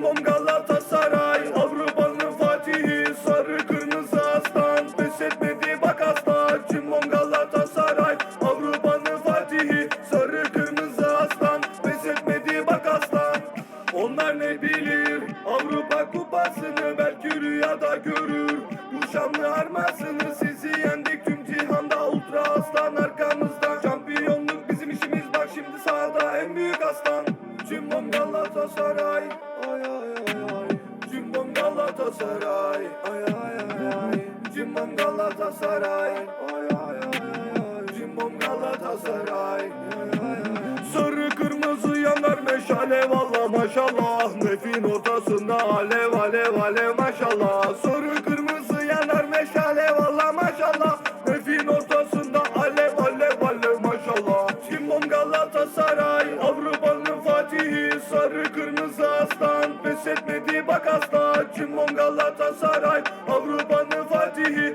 Cimbom Galatasaray Avrupa'nın fatihi Sarı kırmızı aslan. Pes etmedi bak asla Cimbom Galatasaray Avrupa'nın fatihi Sarı kırmızı aslan. Pes etmedi bak asla Onlar ne bilir? Avrupa kupasını belki rüyada görür. Kuşamlı armasını sizi yendik. Tüm cihanda Ultra aslan arkamızda. Şampiyonluk bizim işimiz bak şimdi sahada en büyük aslan. Cimbom Galatasaray Oh, yeah. Galatasaray. Ay ay ay ay. Cimbom Galatasaray. Ay ay ay ay. Cimbom Galatasaray. Sarı kırmızı yanar meşale valla maşallah. Nefin ortasında alev alev alev maşallah. Sarı kırmızı yanar meşale valla maşallah. Nefin ortasında alev alev alev maşallah. Cimbom Galatasaray Avrupa'nın fatihi. Sarı kırmızı aslan Pes etmedi bak asla. Cimbom Galatasaray Avrupa'nın Fatihi